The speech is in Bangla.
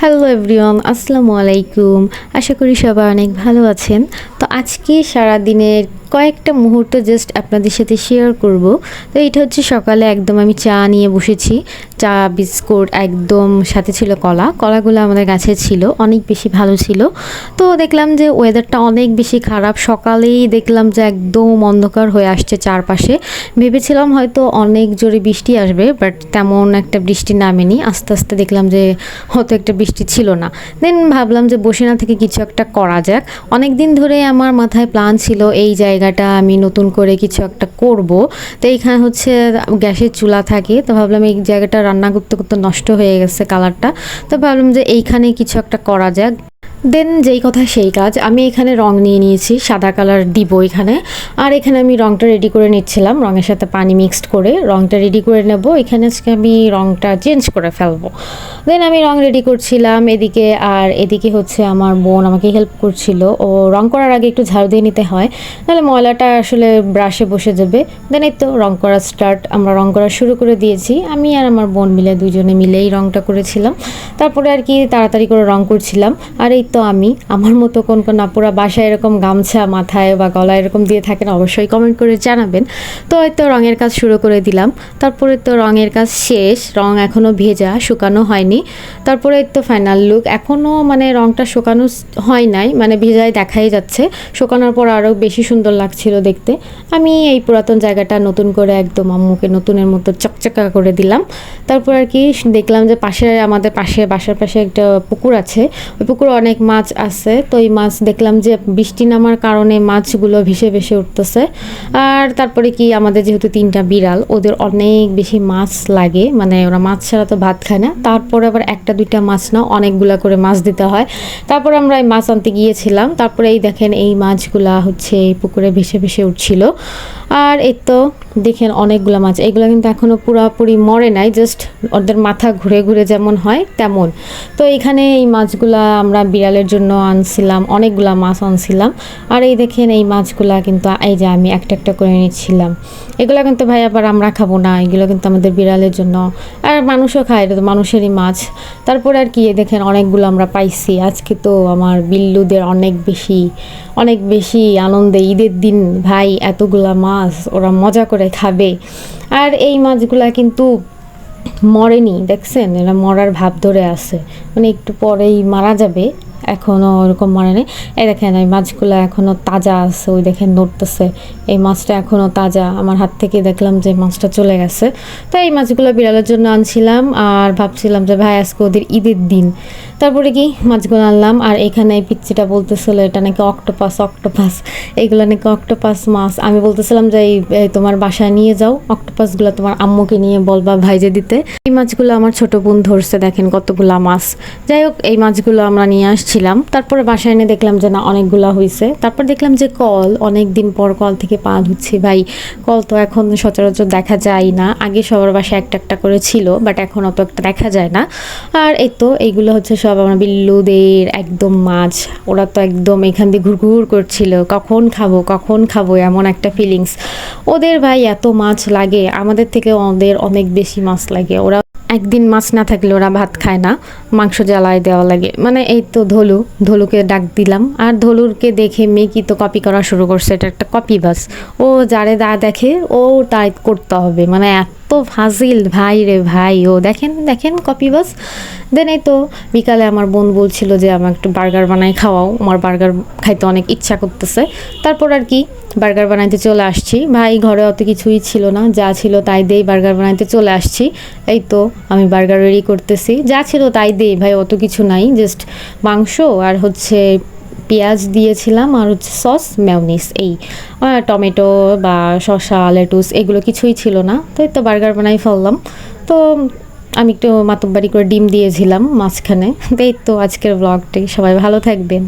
হ্যালো এভরিওয়ান আসসালামু আলাইকুম আশা করি সবাই অনেক ভালো আছেন। তো আজকে সারা দিনের কয়েকটা মুহূর্ত জাস্ট আপনাদের সাথে শেয়ার করব। তো এটা হচ্ছে সকালে একদম আমি চা নিয়ে বসেছি। চা, বিস্কুট, একদম সাথে ছিল কলা। কলাগুলো আমাদের গাছে ছিল, অনেক বেশি ভালো ছিল। তো দেখলাম যে ওয়েদারটা অনেক বেশি খারাপ। সকালেই দেখলাম যে একদম অন্ধকার হয়ে আসছে চারপাশে। ভেবেছিলাম হয়তো অনেক জোরে বৃষ্টি আসবে বাট তেমন একটা বৃষ্টি নামেনি। আস্তে আস্তে দেখলাম যে হয়তো একটা বৃষ্টি ছিল না। দেন ভাবলাম যে বসে না থেকে কিছু একটা করা যাক। অনেক দিন ধরে আমার মাথায় প্ল্যান ছিল এই জায়গাটা আমি নতুন করে কিছু একটা করব। তো এইখানে হচ্ছে গ্যাসের চুলা থাকে, তো ভাবলাম এই জায়গাটা রান্না করতে করতে নষ্ট হয়ে গেছে কালারটা তো ভাবলাম যে এইখানে কিছু একটা করা যাক। দেন যেই কথা সেই কাজ। আমি এখানে রং নিয়ে নিয়েছি, সাদা কালার দিব এখানে। আর এখানে আমি রংটা রেডি করে নিচ্ছিলাম, রঙের সাথে পানি মিক্সড করে। রংটা রেডি করে নেব, এখানে আজকে আমি রংটা চেঞ্জ করে ফেলব। দেন আমি রং রেডি করছিলাম এদিকে, আর এদিকে হচ্ছে আমার বোন আমাকে হেল্প করছিল। ও রং করার আগে একটু ঝাড়ু দিয়ে নিতে হয়, নাহলে ময়লাটা আসলে ব্রাশে বসে যাবে। দেন এই তো রং করা স্টার্ট আমরা রং করা শুরু করে দিয়েছি। আমি আর আমার বোন মিলে দুজনে মিলেই রংটা করেছিলাম। তারপরে আর কি তাড়াতাড়ি করে রং করছিলাম। আর এই তো আমি। আমার মতো কোন কোন আপুরা বাসায় এরকম গামছা মাথায় বা গলায় এরকম দিয়ে থাকেন অবশ্যই কমেন্ট করে জানাবেন। তো হয়তো রঙের কাজ শুরু করে দিলাম। তারপরে তো রঙের কাজ শেষ, রং এখনও ভেজা, শুকানো হয়নি। তারপরে তো ফাইনাল লুক এখনও মানে রংটা শুকানো হয় নাই মানে ভেজায় দেখাই যাচ্ছে। শুকানোর পর আরও বেশি সুন্দর লাগছিল দেখতে। আমি এই পুরাতন জায়গাটা নতুন করে একদম আম্মুকে নতুনের মতো চকচকা করে দিলাম। তারপর আর কি দেখলাম যে পাশে আমাদের পাশে, বাসার পাশে একটা পুকুর আছে। ওই পুকুর অনেক মাছ আছে, তো এই মাছ দেখলাম যে বৃষ্টি নামার কারণে মাছগুলো ভেসে ভেসে উঠতেছে। আর তারপরে কি আমাদের যেহেতু তিনটা বিড়াল, ওদের অনেক বেশি মাছ লাগে মানে ওরা মাছ ছাড়া তো ভাত খায় না। তারপরে আবার একটা দুইটা মাছ না, অনেকগুলা করে মাছ দিতে হয়। তারপর আমরা এই মাছ আনতে গিয়েছিলাম, তারপরে এই দেখেন এই মাছগুলা হচ্ছে এই পুকুরে ভেসে ভেসে উঠছিল। আর এই তো দেখেন অনেকগুলো মাছ, এগুলো কিন্তু এখনও পুরোপুরি মরে নাই জাস্ট ওদের মাথা ঘুরে ঘুরে যেমন হয় তেমন। তো এখানে এই মাছগুলা আমরা বিড়ালের জন্য আনছিলাম, অনেকগুলা মাছ আনছিলাম। আর এই দেখেন, এই মাছগুলা কিন্তু, এই যে আমি একটা একটা করে নিচ্ছিলাম। এগুলো কিন্তু ভাই আবার আমরা খাব না, এগুলো কিন্তু আমাদের বিড়ালের জন্য। আর মানুষও খায়, এটা তো মানুষেরই মাছ। তারপর আর কি দেখেন, অনেকগুলো আমরা পাইছি। আজকে তো আমার বিল্লুদের অনেক বেশি অনেক বেশি আনন্দে ঈদের দিন ভাই এতগুলা মাছ ওরা মজা করে খাবে। আর এই মাছগুলা কিন্তু মরেনি, দেখছেন? এরা মরার ভাব ধরে আছে। মানে একটু পরেই মারা যাবে। এখনও ওরকম মরে নেই। এই দেখেন, এই মাছগুলো এখনও তাজা আছে, ওই দেখেন নড়তেছে। এই মাছটা এখনও তাজা। আমার হাত থেকে দেখলাম যে মাছটা চলে গেছে। তো এই মাছগুলো বিড়ালের জন্য আনছিলাম আর ভাবছিলাম যে ভাই, আজকে ওদের ঈদের দিন। তারপরে কি? মাছগুলো আনলাম। আর এখানে এই পিচ্ছিটা বলতেছিল, এটা নাকি অক্টোপাস অক্টোপাস। এইগুলো নাকি অক্টোপাস মাছ। আমি বলতেছিলাম যে এই তোমার বাসায় নিয়ে যাও। অক্টোপাসগুলো তোমার আম্মুকে নিয়ে বল বলবা ভাইজে দিতে। এই মাছগুলো আমার ছোট বোন ধরছে, দেখেন কতগুলা মাছ। যাই হোক, এই মাছগুলো আমরা নিয়ে আসছিলাম তারপরে বাসায় এনে দেখলাম যে না, অনেকগুলা হয়েছে তারপর দেখলাম যে কল অনেক দিন পর কল থেকে পা ধুচ্ছি। ভাই, কল তো এখন সচরাচর দেখা যায় না। আগে সবার বাসায় একটা একটা করে ছিল বাট এখন অত একটা দেখা যায় না। আর এই তো, এইগুলো হচ্ছে সব আমার বিল্লুদের একদম মাছ। ওরা তো একদম এখান দিয়ে ঘুরঘুর করছিল। কখন খাব কখন খাব, এমন একটা ফিলিংস ওদের ভাই, এত মাছ লাগে। আমাদের থেকে ওদের অনেক বেশি মাছ লাগে। ওরা একদিন মাছ না থাকলে ওরা ভাত খায় না, মাংস জ্বালায় দেওয়া লাগে। মানে এই তো ধলু, ধলুকে ডাক দিলাম। আর ধলুরকে দেখে মেকি তো কপি করা শুরু করছে, এটা একটা কপি বাস ও যারে দা দেখে, ও তাই করতে হবে। মানে এত ফাজিল, ভাই রে ভাই, ও দেখেন দেখেন কপি বাস। দেন এই তো বিকালে আমার বোন বলছিল যে আমার একটু বার্গার বানাই খাওয়াও, আমার বার্গার খাইতে অনেক ইচ্ছা করতেছে। তারপর আর কি বার্গার বানাইতে চলে আসছি। ভাই, ঘরে অত কিছুই ছিল না, যা ছিল তাই দেই বার্গার বানাইতে চলে আসছি। এই তো আমি বার্গার রেডি করতেছি। যা ছিল তাই দেই ভাই, অত কিছু নাই, জাস্ট মাংস আর হচ্ছে পেঁয়াজ দিয়েছিলাম আর হচ্ছে সস ম্যাউনিস এই টমেটো বা শসা লেটুস এগুলো কিছুই ছিল না। তো এই তো বার্গার বানাই ফেললাম। তো আমি একটু মাতব্বাড়ি করে ডিম দিয়েছিলাম মাঝখানে। তো এই তো আজকের ব্লগটি সবাই ভালো থাকবেন।